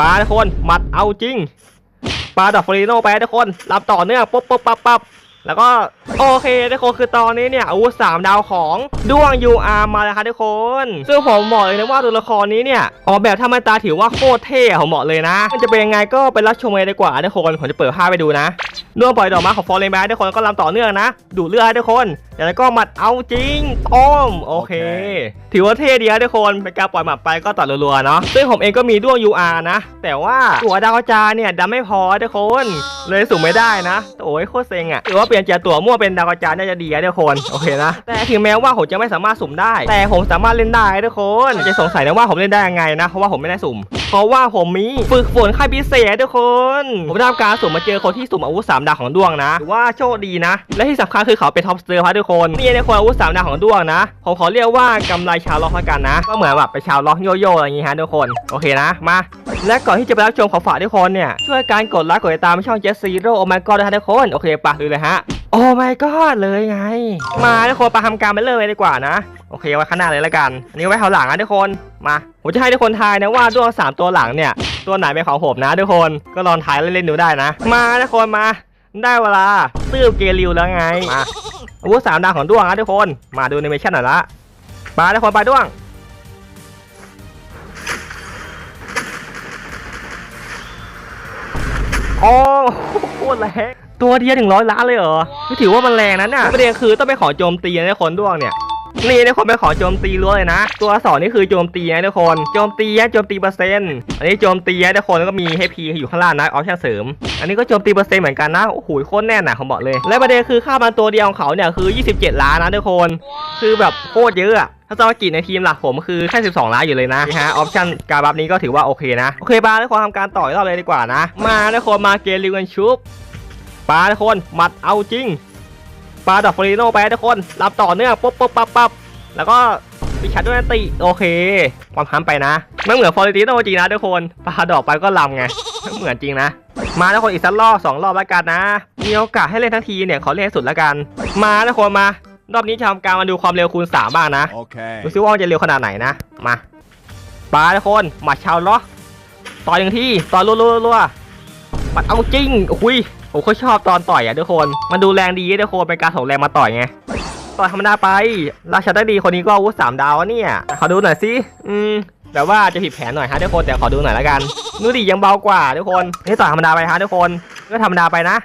ปลาทุกคนหมัดเอาจริงปลาดอกฟรีโนไปทุกคนรับต่อเนื่องปุ๊บปุ๊บปั๊บปั๊บแล้วก็โอเคทุกคนคือตอนนี้เนี่ยอาวุธสามดาวของด้วง UR มาแล้วครับทุกคน ซึ่งผมบอกเลยนะว่าตัวละครนี้เนี่ยออกแบบธรรมตาถือว่าโคตรเท่ผมาะเลยนะ มันจะเป็นยังไงก็ไปรับชมกันเลยดีกว่าทุกคนผมจะเปิดภาพไปดูนะด้วงปล่อยดอกไม้ของฟอร์เรนแบทุกคนก็ลำต่อเนื่องนะ ดูดเลือดให้ทุกคนแล้วก็หมัดเอาจริงต้มโอเค ถือว่าเท่ดีนะทุกคนเป็นการปล่อยหมัดไปก็ต่อรัวๆเนาะซึ่งผมเองก็มีด้วง UR นะ แต่ว่าตัวดาวกระจายเนี่ยดันไม่พอทุกคน เลยสุ่มไม่ได้นะโอ้ยโคตรเซ็งอะ่ะถือว่าเปลี่ยนจากตัวมั่วเป็นดาวกระจายน่าจะดีนะทุกคนโอเคนะแต่ถึงแม้ว่าผมจะไม่สามารถสุ่มได้ แต่ผมสามารถเล่นได้ทุกคนอาจจะสงสัยนะว่าผมเล่นได้ยังไงนะเพราะว่าผมไม่ได้สุ่มเพราะว่าผมมีฝึกฝนค่ายพิเศษทุกคน ผมได้ทำการสุ่มมาเจอคนที่สุ่มอาวุธสามดาวของดวงนะว่าโชคดีนะ และที่สำคัญคือเขาเป็นท็อปสเตอร์ครับทุกคนนี่ในคนอาวุธสามดาวของดวงนะผมขอเรียกว่ากำไรชาวล็อกแล้วกันนะ ก็เหมือนแบบไปชาวล็อกโยโย่อะไรอย่างงี้ฮะทุกคนโอเคนะมาและก่อนที่จะไปรับชมขอฝากทุกคนเนี่ยช่วยการกดไลค์กดติดตามช่องเจสซีโร่โอมายก็ด้วยฮะทุกคนโอเคปะดูเลยฮะโอ้ไม่ก็เลยไง มาทุกคนไปทำการไปเลยดีกว่านะ โอเคไว้ข้างหน้าเลยละกัน อันนี้ไว้แถวหลังนะทุกคนมาผมจะให้ทุกคนทายนะว่าด้วงสามตัวหลังเนี่ย ตัวไหนเป็นของผมนะทุกคนก็ลองทายเล่นๆดูได้นะ มาทุกคนมา ได้เวลาตื้อเกลิวแล้วไง มาอาวุธสามดาวของด้วงนะทุกคน มาดูในเมชั่นหน่อยละมาทุกคนไปด้วง โอ้โคตรแรงตัวเดียวถึงร้อยล้านเลยเหรอไม่ถือว่ามันแรงนั้นน่ะประเด็นคือต้องไปขอโจมตีนะทุกคนด้วงเนี่ย นี่ทุกคนไปขอโจมตีล้วนเลยนะ ตัวสอนนี่คือโจมตีนะทุกคน โจมตีนะโจมตีเปอร์เซ็นต์ อันนี้โจมตีนะทุกคนแล้วก็มีให้พีอยู่ข้างล่างนะออปชั่นเสริม อันนี้ก็โจมตีเปอร์เซ็นต์เหมือนกันนะ โอ้โหโคตรแน่นนะผมบอกเลย และประเด็นคือค่ามันตัวเดียวของเขาเนี่ยคือ 27 ล้านนะทุกคน คือแบบโคตรเยอะอะถ้าจะมากินในทีมหลักผมคือแค่ 12 ล้านอยู่เลยนะฮะ ออปชั่นการบัฟนี้ก็ถือว่าโอเคนะ โอเคปาทุกคนทำการต่อยรอบเลยดีกว่านะ มาทุกคนมาเกลิวกันชุบปาทุกคนหมัดเอาจริง ปาดอกฟรีโนไปทุกคนรับต่อเนื่องปุ๊บปุ๊บปั๊บปั๊บแล้วก็ปิดชัดด้วยนันติโอเคความพัมไปนะไม่เหมือนฟอร์ติโนจริงนะทุกคนปาดอกไปก็ลำไงไม่เหมือนจริงนะ มาทุกคนอีกสักรอบสองรอบแล้วกันนะ มีโอกาสให้เล่นทั้งทีเนี่ยขอเล่นให้สุดแล้วกัน มาทุกคนมารอบนี้จะทำการมาดูความเร็วคูณ3บ้างนะ Okay. ดูซิว่ามันจะเร็วขนาดไหนนะ มาปาทุกคนหมัดชาวล็อกต่อยหนึ่งที่ต่อยรัวๆๆหมัดเอาจริงอุ้ย ผมก็ชอบตอนต่อยอะทุกคน มันดูแรงดีทุกคนเป็นการส่งแรงมาต่อยไง ต่อยธรรมดาไป ราชาได้ดีคนนี้ก็อาวุธสามดาวเนี่ย ขอดูหน่อยสิ อืมแบบว่าจะผิดแผนหน่อยฮะทุกคนแต่ขอดูหน่อยละกันนู่ดียังเบากว่าทุกคนนี่ต่อยธรรมดาไปฮะทุกคนก็ธรรมดาไปนะ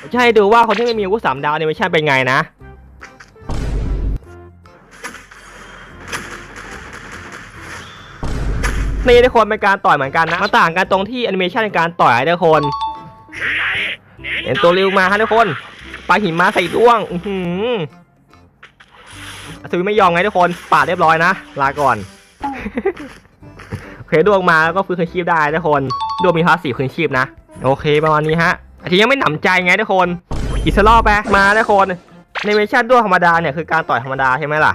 ผมจะให้ดูว่าคนที่ไม่มีอาวุธสามดาวเนี่ยไม่ใช่เป็นไงนะนี่ทุกคนเป็นการต่อยเหมือนกันนะมันต่างกันตรงที่แอนิเมชันในการต่อยทุกคน เห็นตัวริวมาฮะทุกคนปลาหิมะใส่ด้วง อือหืออัศวินไม่ยอมไงทุกคนปาดเรียบร้อยนะ ลาก่อนโอเคดวงมาแล้วก็ฟื้นคืนชีพได้ทุกคนดวงมีพาสซีฟคืนชีพนะ โอเคประมาณนี้ฮะอาทิตย์ยังไม่หนำใจไงทุกคนอีกสักรอบไปมาทุกคนแอนิเมชันด้วงธรรมดาเนี่ยคือการต่อยธรรมดาใช่ไหมล่ะ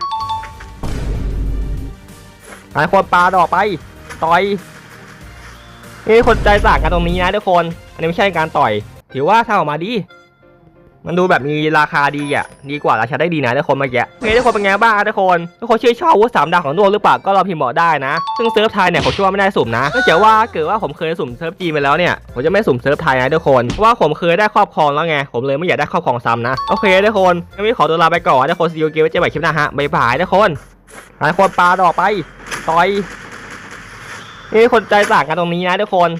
หลายคนปาดอกไป ต่อย นี่คนใจต่างกันตรงนี้นะทุกคน อันนี้ไม่ใช่การต่อย ถือว่าทำออกมาดี มันดูแบบมีราคาดีอะ ดีกว่าราคาได้ดีนะทุกคนเมื่อกี้โอเคทุกคนเป็นไงบ้างทุกคน ทุกคนชื่นชอบอาวุธสามดาวของดวงหรือเปล่า ก็รอพิมพ์บอกได้นะ ซึ่งเซิร์ฟไทยเนี่ยผมเชื่อว่าไม่ได้สุ่มนะเนื่องจากว่าเกิดว่าผมเคยสุ่มเซิร์ฟจีนไปแล้วเนี่ย ผมจะไม่สุ่มเซิร์ฟไทยนะทุกคน เพราะว่าผมเคยได้ครอบครองแล้วไง ผมเลยไม่อยากได้ครอบครองซ้ำนะ โอเคทุกคนงั้นไม่ขอตัวลาไปก่อนทุกคนซีโอเกมไว้เจอกันใหม่คลิปหน้าฮะบ๊ายบายทุกคนหลายคนปาดอกไปต่อย นี่คนใจต่างกันตรงนี้นะทุกคน